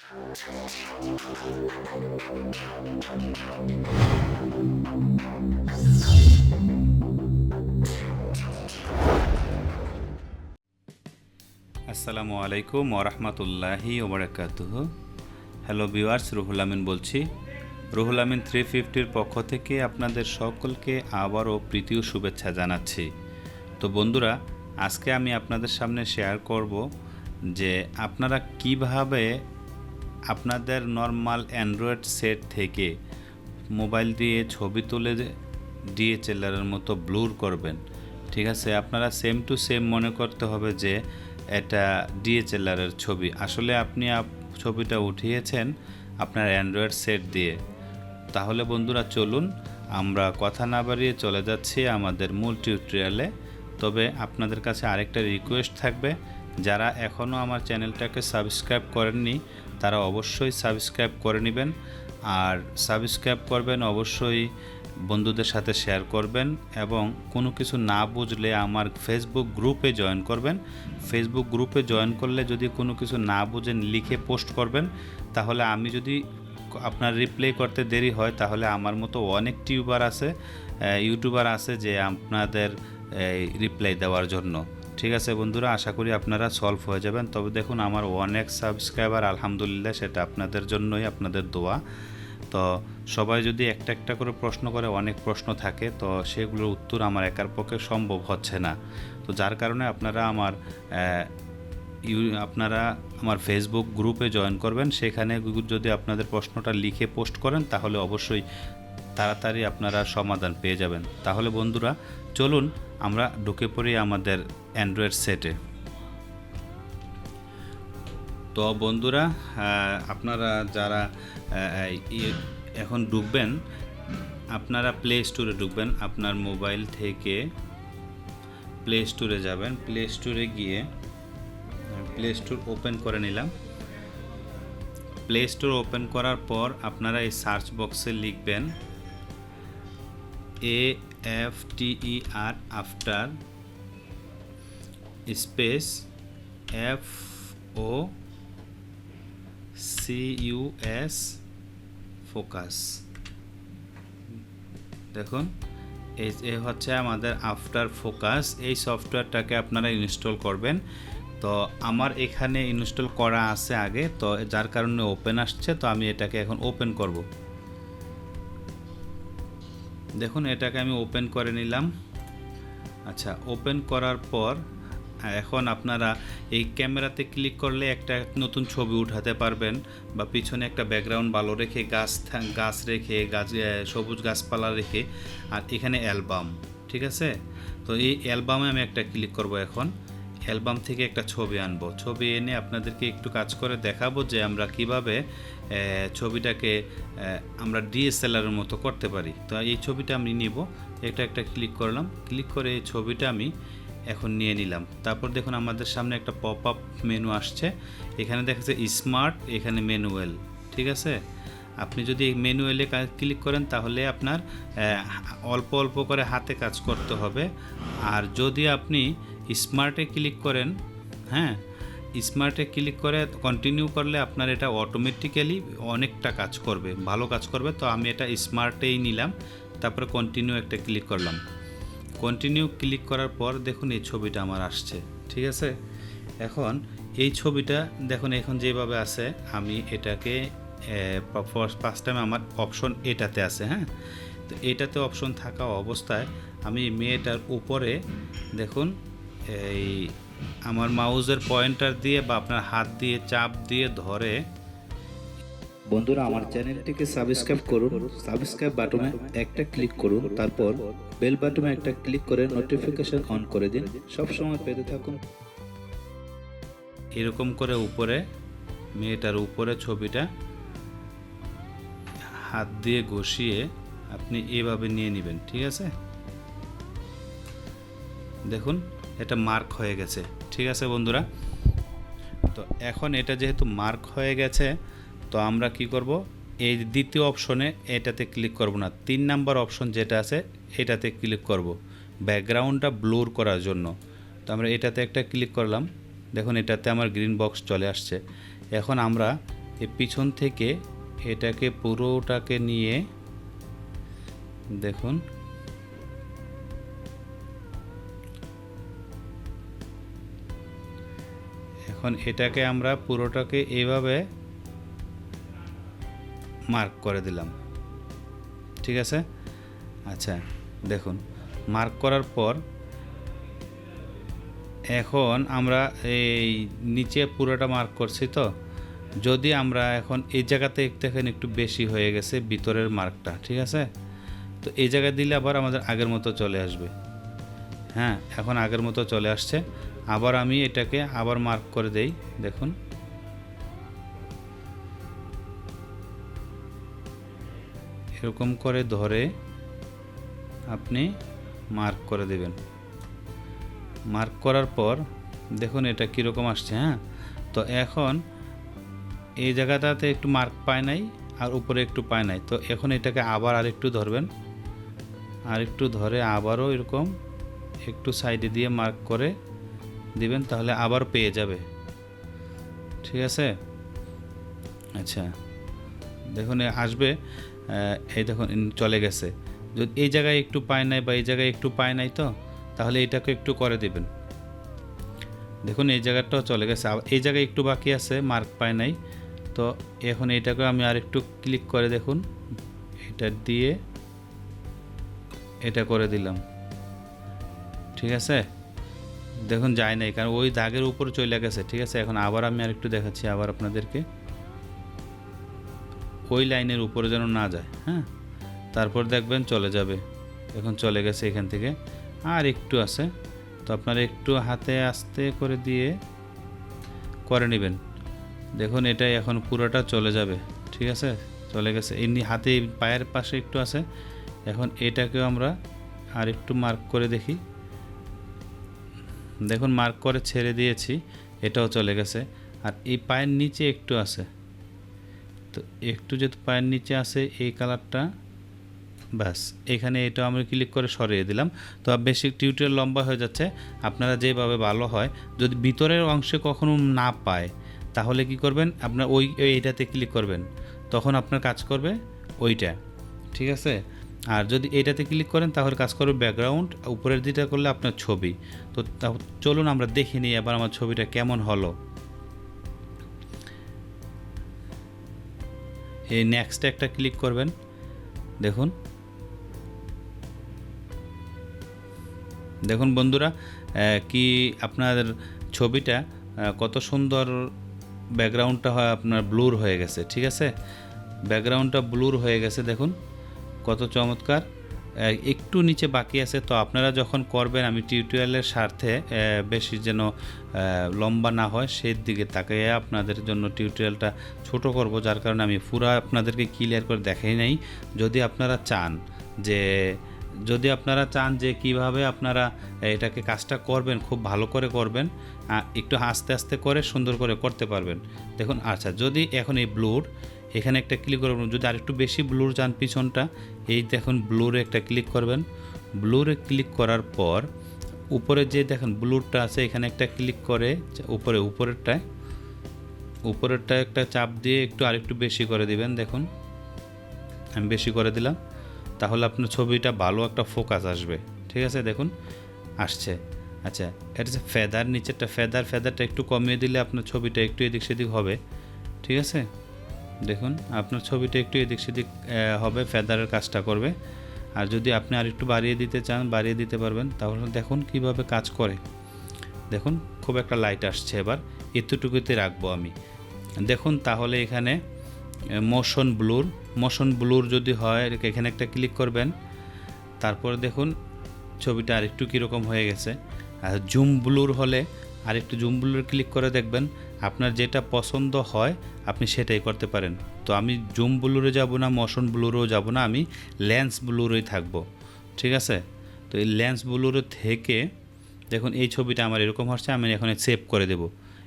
আসসালামু আলাইকুম ওরহমতুল্লাহি ওবরাকাতুহ হ্যালো ভিউয়ার্স রুহুল আমিন বলছি। রুহুল আমিন থ্রি ফিফটির পক্ষ থেকে আপনাদের সকলকে আবারও প্রীতি শুভেচ্ছা জানাচ্ছি। তো বন্ধুরা, আজকে আমি আপনাদের সামনে শেয়ার করব যে আপনারা কীভাবে আপনাদের নর্মাল অ্যান্ড্রয়েড সেট থেকে মোবাইল দিয়ে ছবি তুলে ডিএচএলআরের মতো ব্লুর করবেন। ঠিক আছে? আপনারা সেম টু সেম মনে করতে হবে যে এটা ডিএচএলআরের ছবি। আসলে আপনি আপ- ছবিটা উঠিয়েছেন আপনার অ্যান্ড্রয়েড সেট দিয়ে। তাহলে বন্ধুরা চলুন, আমরা কথা না বাড়িয়ে চলে যাচ্ছি আমাদের মূল টিউটোরিয়ালে তবে আপনাদের কাছে আরেকটা রিকোয়েস্ট থাকবে। যারা এখনও আমার চ্যানেলটাকে সাবস্ক্রাইব করেননি তারা অবশ্যই সাবস্ক্রাইব করে নেবেন। আর সাবস্ক্রাইব করবেন, অবশ্যই বন্ধুদের সাথে শেয়ার করবেন এবং কোনো কিছু না বুঝলে আমার ফেসবুক গ্রুপে জয়েন করবেন। ফেসবুক গ্রুপে জয়েন করলে যদি কোনো কিছু না বুঝেন লিখে পোস্ট করবেন, তাহলে আমি যদি আপনার রিপ্লাই করতে দেরি হয়, তাহলে আমার মতো অনেক টিউবার আছে ইউটিউবার আছে যে আপনাদের রিপ্লাই দেওয়ার জন্য। ঠিক আছে বন্ধুরা, আশা করি আপনারা সলভ হয়ে যাবেন। তবে দেখুন, আমার অনেক সাবস্ক্রাইবার আলহামদুলিল্লাহ, সেটা আপনাদের জন্যই আপনাদের দোয়া। তো সবাই যদি একটা একটা করে প্রশ্ন করে, অনেক প্রশ্ন থাকে, তো সেগুলোর উত্তর আমার একার পক্ষে সম্ভব হচ্ছে না। তো যার কারণে আপনারা আমার আপনারা আমার ফেসবুক গ্রুপে জয়েন করবেন। সেখানে যদি আপনাদের প্রশ্নটা লিখে পোস্ট করেন, তাহলে অবশ্যই তাড়াতাড়ি আপনারা সমাধান পেয়ে যাবেন। তাহলে বন্ধুরা চলুন আমরা ঢুকে পড়ি আমাদের অ্যান্ড্রয়েড সেটে। তো বন্ধুরা আপনারা যারা এখন ঢুকবেন, আপনারা প্লে স্টোরে ঢুকবেন, আপনার মোবাইল থেকে প্লে স্টোরে যাবেন। প্লে স্টোরে গিয়ে প্লে স্টোর ওপেন করে নিলাম। প্লে স্টোর ওপেন করার পর আপনারা এই সার্চ বক্সে লিখবেন A F T E R after space F O C U S focus দেখুন, এই হচ্ছে আমাদের আফটার ফোকাস এই সফটওয়্যারটাকে আপনারা ইনস্টল করবেন। তো আমার এখানে ইনস্টল করা আছে আগে। তো যার কারণে ওপেন আসছে, তো আমি এটাকে এখন ওপেন করব। দেখুন, এটাকে আমি ওপেন করে নিলাম। আচ্ছা ওপেন করার পর, এখন আপনারা এই ক্যামেরাতে ক্লিক করলে একটা নতুন ছবি উঠাতে পারবেন বা পিছনে একটা ব্যাকগ্রাউন্ড ভালো রেখে, গাছ গাছ রেখে, গাছ সবুজ গাছপালা রেখে, আর এখানে অ্যালবাম ঠিক আছে? তো এই অ্যালবামে আমি একটা ক্লিক করব এখন। অ্যালবাম থেকে একটা ছবি আনব। ছবি এনে আপনাদেরকে একটু কাজ করে দেখাবো যে আমরা কীভাবে ছবিটাকে আমরা ডিএসএলআরের মতো করতে পারি। তো এই ছবিটা আমি নিব। এটা একটা ক্লিক করলাম। ক্লিক করে এই ছবিটা আমি এখন নিয়ে নিলাম। তারপর দেখুন আমাদের সামনে একটা পপ আপ মেনু আসছে। এখানে দেখা যাচ্ছে স্মার্ট, এখানে ম্যানুয়াল। ঠিক আছে? আপনি যদি এই ম্যানুয়ালে ক্লিক করেন তাহলে আপনার অল্প অল্প করে হাতে কাজ করতে হবে। আর যদি আপনি স্মার্টে ক্লিক করেন হ্যাঁ স্মার্টে ক্লিক করে কন্টিনিউ করলে আপনার এটা অটোমেটিক্যালি অনেকটা কাজ করবে, ভালো কাজ করবে। তো আমি এটা স্মার্টেই নিলাম, তারপরে কন্টিনিউ একটা ক্লিক করলাম। কন্টিনিউ ক্লিক করার পর দেখুন এই ছবিটা আমার আসছে, ঠিক আছে? এখন এই ছবিটা দেখুন, এখন যেভাবে আছে, আমি এটাকে ফার্স্ট টাইম আমার অপশন এটাতে আছে হ্যাঁ? তো এটাতে অপশন থাকা অবস্থায় আমি মেয়েটার উপরে দেখুন এই আমার মাউজের পয়েন্টার দিয়ে বা আপনার হাত দিয়ে চাপ দিয়ে ধরে। বন্ধুরা আমার চ্যানেলটিকে সাবস্ক্রাইব করুন। সাবস্ক্রাইব বাটনে একটা ক্লিক করুন। তারপর বেল বাটনে একটা ক্লিক করে নোটিফিকেশন অন করে দিন। সব সময় পেতে থাকুন। এরকম করে উপরে মেয়েটার উপরে ছবিটা হাত দিয়ে ঘষিয়ে আপনি এভাবে নিয়ে নেবেন ঠিক আছে? দেখুন এটা মার্ক হয়ে গেছে। ঠিক আছে বন্ধুরা? তো এখন এটা যেহেতু মার্ক হয়ে গেছে, তো আমরা কি করব? এই দ্বিতীয় অপশনে এটাতে ক্লিক করব না। তিন নাম্বার অপশন যেটা আছে, এটাতে ক্লিক করব। ব্যাকগ্রাউন্ডটা ব্লোর করার জন্য। তো আমরা এটাতে একটা ক্লিক করলাম। দেখুন, এটাতে আমার গ্রিন বক্স চলে আসছে। এখন আমরা এই পিছন থেকে এটাকে পুরোটাকে নিয়ে, দেখুন এখন এটাকে আমরা পুরোটাকে এইভাবে মার্ক করে দিলাম। ঠিক আছে? আচ্ছা দেখুন মার্ক করার পর এখন আমরা এই নিচে পুরোটা মার্ক করছি তো। যদি আমরা এখন এই জায়গাতে দেখেন একটু বেশি হয়ে গেছে ভিতরের মার্কটা ঠিক আছে? তো এই জায়গায় দিলে আবার আমাদের আগের মতো চলে আসবে। হ্যাঁ এখন আগের মতো চলে আসছে। আবার আমি এটাকে আবার মার্ক করে দেই, দেখুন। এরকম করে ধরে আপনি মার্ক করে দেবেন। মার্ক করার পর দেখুন এটা কীরকম আসছে হ্যাঁ? তো এখন এই জায়গাটাতে একটু মার্ক পায় নাই আর উপরে একটু পায় নাই। তো এখন এটাকে আবার আরেকটু ধরবেন। আরেকটু ধরে আবারও এরকম একটু সাইডে দিয়ে মার্ক করে দিবেন, তাহলে আবার পেয়ে যাবে। ঠিক আছে? আচ্ছা। দেখুন আসবে এই দেখুন চলে গেছে। যদি এই জায়গায় একটু পায় নাই বা এই জায়গায় একটু পায় নাই তো, তাহলে এটাকে একটু করে দিবেন। দেখুন, এই জায়গাটাও চলে গেছে। এই জায়গায় একটু বাকি আছে, মার্ক পায় নাই। তো এখন এটাকে আমি আর একটু ক্লিক করে দেখুন। এটা দিয়ে এটা করে দিলাম। ঠিক আছে? দেখুন, যায় নাই, কারণ ওই দাগের উপরে চলে গেছে, ঠিক আছে? এখন আবার আমি আর একটু দেখাচ্ছি, আবার আপনাদেরকে। ওই লাইনের উপরে যেন না যায় হ্যাঁ? তারপর দেখবেন চলে যাবে। এখন চলে গেছে এখান থেকে। আর একটু আছে। তো আপনারা একটু হাতে আস্তে করে দিয়ে করে নেবেন। দেখুন, এটাই এখন পুরোটা চলে যাবে, ঠিক আছে? চলে গেছে। এমনি হাতে পায়ের পাশে একটু আছে। এখন এটাকেও আমরা আর একটু মার্ক করে দেখি। দেখুন মার্ক করে ছেড়ে দিয়েছি, এটাও চলে গেছে। আর এই পায়ের নিচে একটু আছে। তো একটু যদি পায়ের নিচে আছে, এই কালারটা, ব্যাস। এখানে এটা আমরা ক্লিক করে সরিয়ে দিলাম। তো বেশি টিউটোরিয়াল লম্বা হয়ে যাচ্ছে। আপনারা যেভাবে ভালো হয়, যদি ভিতরের অংশে কখনো না পায়, তাহলে কি করবেন? আপনার ওই, এইটাতে ক্লিক করবেন। তখন আপনার কাজ করবে ওইটা। ঠিক আছে? আর যদি এটাতে ক্লিক করেন, তাহলে কাজ করবে ব্যাকগ্রাউন্ড উপরের দিকটা করলে আপনার ছবি। তো চলুন আমরা দেখে নিই এবার আমার ছবিটা কেমন হলো। এই নেক্সট একটা ক্লিক করবেন। দেখুন। দেখুন বন্ধুরা কি আপনার ছবিটা কত সুন্দর ব্যাকগ্রাউন্ডটা হয় আপনার ব্লুর হয়ে গেছে, ঠিক আছে? ব্যাকগ্রাউন্ডটা ব্লুর হয়ে গেছে, দেখুন। কত চমৎকার। একটু নিচে বাকি আছে, তো আপনারা যখন করবেন, আমি টিউটোরিয়ালের স্বার্থে বেশি যেন লম্বা না হয়, সেই দিকে তাকিয়ে আপনাদের জন্য টিউটোরিয়ালটা ছোট করব, যার কারণে আমি পুরো আপনাদেরকে ক্লিয়ার করে দেখাই নাই। যদি আপনারা চান যে, যদি আপনারা চান যে কীভাবে আপনারা এটাকে কাজটা করবেন, খুব ভালো করে করবেন একটু আস্তে আস্তে করে সুন্দর করে করতে পারবেন। দেখুন আচ্ছা যদি এখন এই ব্লুর এখানে একটা ক্লিক করবেন। যদি আরেকটু বেশি ব্লুর চান পিছনটা, এই দেখুন ব্লুরে একটা ক্লিক করবেন। ব্লুরে ক্লিক করার পর, উপরে যে দেখেন ব্লুরটা আছে, এখানে একটা ক্লিক করে উপরে, উপরেরটায় উপরেরটা একটা চাপ দিয়ে একটু আরেকটু বেশি করে দিবেন, দেখুন। আমি বেশি করে দিলাম। তাহলে আপনার ছবিটা ভালো একটা ফোকাস আসবে। ঠিক আছে, দেখুন, আসছে। আচ্ছা এটা হচ্ছে ফেদার নিচেরটা ফেদার ফেদারটা একটু কমিয়ে দিলে আপনার ছবিটা একটু এদিক সেদিক হবে। ঠিক আছে? দেখুন, আপনার ছবিটা একটু এদিক সেদিক হবে ফেদারের কাজটা করবে। আর যদি আপনি আর একটু বাড়িয়ে দিতে চান, বাড়িয়ে দিতে পারবেন, তাহলে দেখুন কীভাবে কাজ করে। দেখুন, খুব একটা লাইট আসছে এবার, এতটুকুতে রাখব আমি। দেখুন, তাহলে এখানে মোশন ব্লুর মোশন ব্লুর যদি হয়, এখানে একটা ক্লিক করবেন, তারপর দেখুন, ছবিটা আরেকটু কীরকম হয়ে গেছে। আর জুম ব্লুর হলে আরেকটু জুম ব্লুর ক্লিক করে দেখবেন, আপনার যেটা পছন্দ হয়, আপনি সেটাই করতে পারেন। তো আমি জুম ব্লুরে যাব না মোশন ব্লুরেও যাব না, আমি লেন্স ব্লুরেই থাকব। ঠিক আছে? তো এই লেন্স ব্লুরে থেকে, দেখুন এই ছবিটা আমার এরকম হচ্ছে, আমি এখন সেভ করে দেব।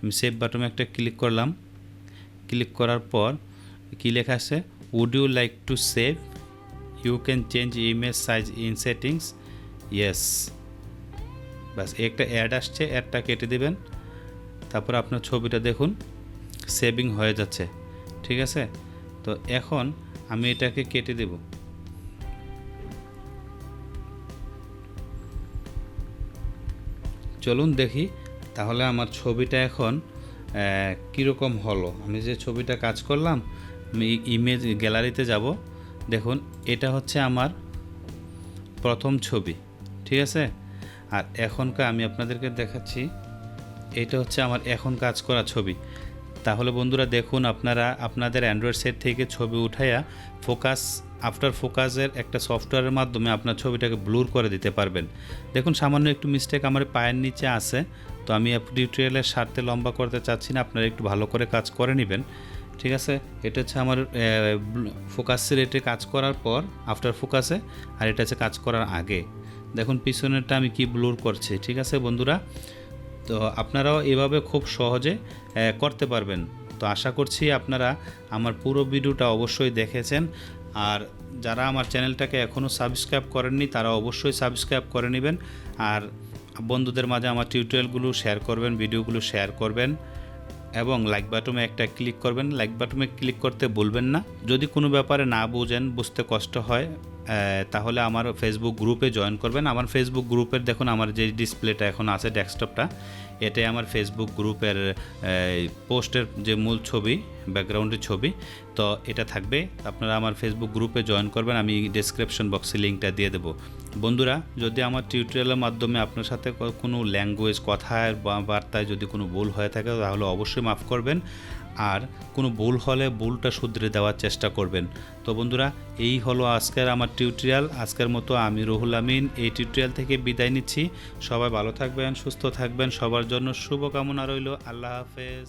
আমি সেভ বাটনে একটা ক্লিক করলাম। ক্লিক করার পর কি লেখা আছে? Would you like to save you can change image size in settings yes ব্যাস, একটা অ্যাড আসছে অ্যাডটা কেটে দেবেন। তারপর আপনার ছবিটা দেখুন সেভিং হয়ে যাচ্ছে, ঠিক আছে? তো এখন আমি এটাকে কেটে দেব। চলুন দেখি, তাহলে আমার ছবিটা এখন কীরকম হলো? আমি যে ছবিটা কাজ করলাম, আমি ইমেজ গ্যালারিতে যাব। দেখুন, এটা হচ্ছে আমার প্রথম ছবি, ঠিক আছে? আর এখনকার আমি আপনাদেরকে দেখাচ্ছি, এটা হচ্ছে আমার এখন কাজ করা ছবি। তাহলে বন্ধুরা দেখুন আপনারা, আপনাদের অ্যান্ড্রয়েড সেট থেকে ছবি উঠাইয়া ফোকাস আফটার ফোকাসের একটা সফটওয়্যারের মাধ্যমে আপনার ছবিটাকে ব্লুর করে দিতে পারবেন। দেখুন, সামান্য একটু মিস্টেক আমার পায়ের নিচে আছে, তো আমি টিউটোরিয়ালের স্বার্থে লম্বা করতে চাচ্ছি না, আপনারা একটু ভালো করে কাজ করে নেবেন। ঠিক আছে? এটা হচ্ছে আমার ফোকাস রেটে কাজ করার পর আফটার ফোকাসে আর এটা হচ্ছে কাজ করার আগে। দেখুন, পিছনেরটা আমি কি ব্লুর করছি, ঠিক আছে বন্ধুরা? তো আপনারাও এভাবে খুব সহজে করতে পারবেন। তো আশা করছি আপনারা আমার পুরো ভিডিওটা অবশ্যই দেখেছেন। আর যারা আমার চ্যানেলটাকে এখনও সাবস্ক্রাইব করেননি, তারা অবশ্যই সাবস্ক্রাইব করে নেবেন। আর বন্ধুদের মাঝে আমার টিউটোরিয়ালগুলো শেয়ার করবেন ভিডিওগুলো শেয়ার করবেন। এবং লাইক বাটনে একটা ক্লিক করবেন। লাইক বাটনে ক্লিক করতে ভুলবেন না। যদি কোনো ব্যাপারে না বোঝেন, বুঝতে কষ্ট হয় তাহলে আমার ফেসবুক গ্রুপে জয়েন করবেন। আমার ফেসবুক গ্রুপের দেখুন, আমার যে ডিসপ্লেটা এখন আছে ডেস্কটপটা এটাই আমার ফেসবুক গ্রুপের পোস্টের যে মূল ছবি। ব্যাকগ্রাউন্ডের ছবি। তো এটা থাকবে। আপনারা আমার ফেসবুক গ্রুপে জয়েন করবেন। আমি ডেসক্রিপশন বক্সে লিঙ্কটা দিয়ে দেবো। বন্ধুরা, যদি আমার টিউটোরিয়ালের মাধ্যমে আপনার সাথে কোনো ল্যাঙ্গুয়েজ কথায় বা বার্তায় যদি কোনো ভুল হয়ে থাকে, তাহলে অবশ্যই মাফ করবেন। আর কোনো ভুল হলে ভুলটা শুধরে দেওয়ার চেষ্টা করবেন। তো বন্ধুরা, এই হলো আজকের আমার টিউটোরিয়াল আজকের মতো আমি রুহুল আমিন এই টিউটোরিয়াল থেকে বিদায় নিচ্ছি। সবাই ভালো থাকবেন, সুস্থ থাকবেন। সবার জন্য শুভকামনা রইল। আল্লাহ হাফেজ।